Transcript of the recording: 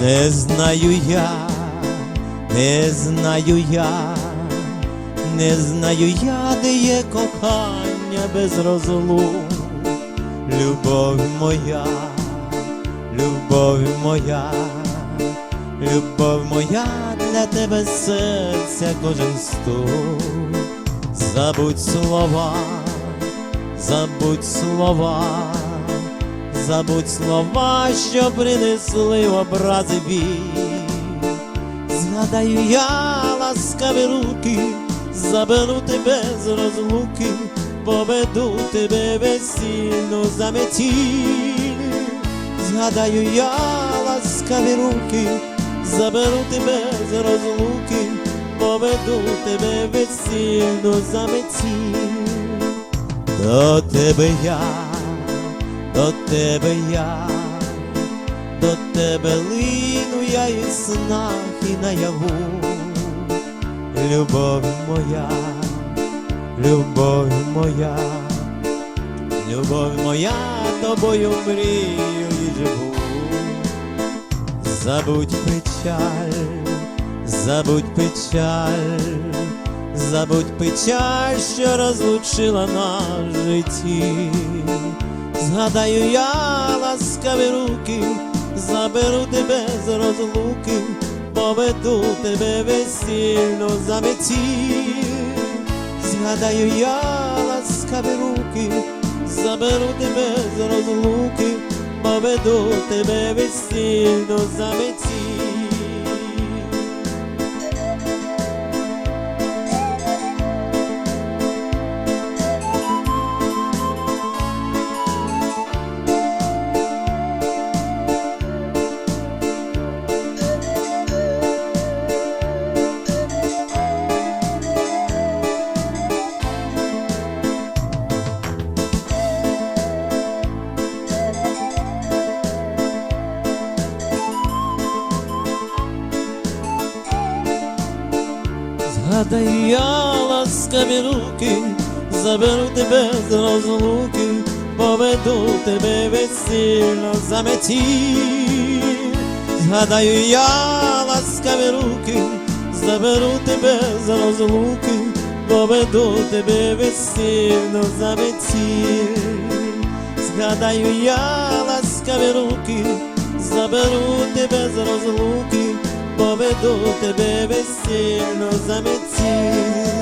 Не знаю я, не знаю я, не знаю я, де є кохання без розлук. Любов моя, любов моя, любов моя для тебе серця кожен стук. Забудь слова, забудь слова, забудь слова, що принесли образи біль. Згадаю я ласкаві руки, заберу тебе з розлуки, поведу тебе весільну заметіль. Згадаю я ласкаві руки, заберу тебе з розлуки, поведу тебе весільну заметіль. До тебе я, до тебе я, до тебе лину я і снах, і наяву. Любов моя, любов моя, любов моя, тобою мрію і живу. Забудь печаль, забудь печаль, забудь печаль, що розлучила нас житті. Згадаю я ласкаві руки, заберу тебе з розлуки, поведу тебе весільну заметі. Згадаю я ласкаві руки, заберу тебе з розлуки, поведу тебе весільну заметі. Згадаю я ласкаві руки, заберу тебе з розлуки, поведу тебе весільно заметі. Згадаю я ласкаві руки, заберу тебе з розлуки, поведу тебе весільно заметі. Згадаю я ласкаві руки, тебе весільно заметі.